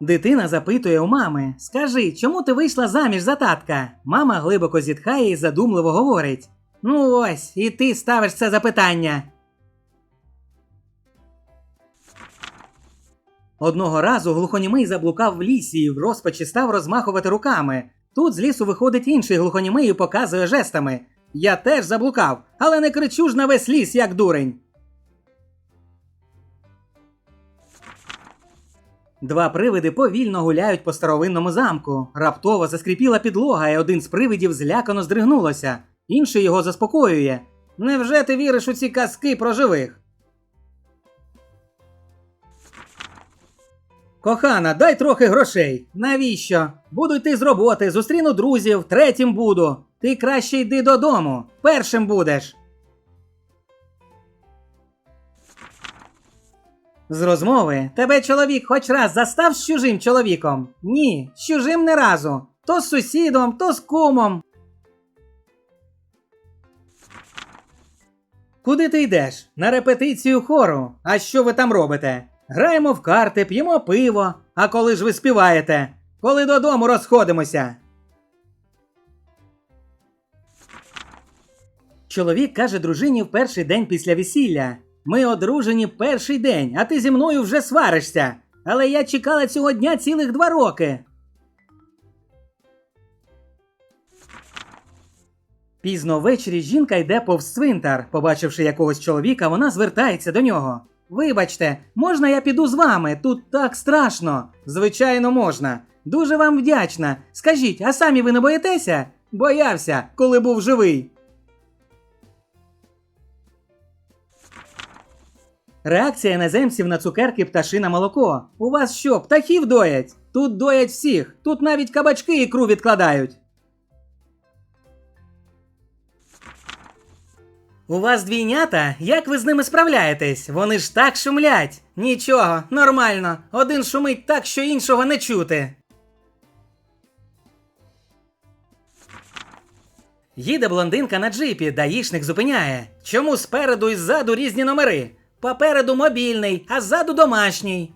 Дитина запитує у мами: Скажи, чому ти вийшла заміж за татка? Мама глибоко зітхає і задумливо говорить: Ну ось, і ти ставиш це запитання. Одного разу глухонімий заблукав в лісі і в розпачі став розмахувати руками. Тут з лісу виходить інший глухонімий і показує жестами. Я теж заблукав, але не кричу ж на весь ліс, як дурень. Два привиди повільно гуляють по старовинному замку. Раптово заскріпіла підлога, і один з привидів злякано здригнулося. Інший його заспокоює. Невже ти віриш у ці казки про живих? Кохана, дай трохи грошей. Навіщо? Буду йти з роботи, зустріну друзів, третім буду. Ти краще йди додому. Першим будеш. З розмови тебе чоловік хоч раз застав з чужим чоловіком? Ні, з чужим не разу. То з сусідом, то з кумом. Куди ти йдеш? На репетицію хору. А що ви там робите? Граємо в карти, п'ємо пиво. А коли ж ви співаєте? Коли додому розходимося. Чоловік каже дружині в перший день після весілля: Ми одружені перший день, а ти зі мною вже сваришся. Але я чекала цього дня цілих два роки. Пізно ввечері жінка йде повз цвинтар. Побачивши якогось чоловіка, вона звертається до нього. Вибачте, можна я піду з вами? Тут так страшно. Звичайно, можна. Дуже вам вдячна. Скажіть, а самі ви не боїтеся? Боявся, коли був живий. Реакція іноземців на цукерки пташине молоко. У вас що, птахів доять? Тут доять всіх, тут навіть кабачки ікру відкладають. У вас двійнята? Як ви з ними справляєтесь? Вони ж так шумлять. Нічого, нормально. Один шумить так, що іншого не чути. Їде блондинка на джипі, даїшник зупиняє. Чому спереду і ззаду різні номери? Попереду мобільний, а ззаду домашній.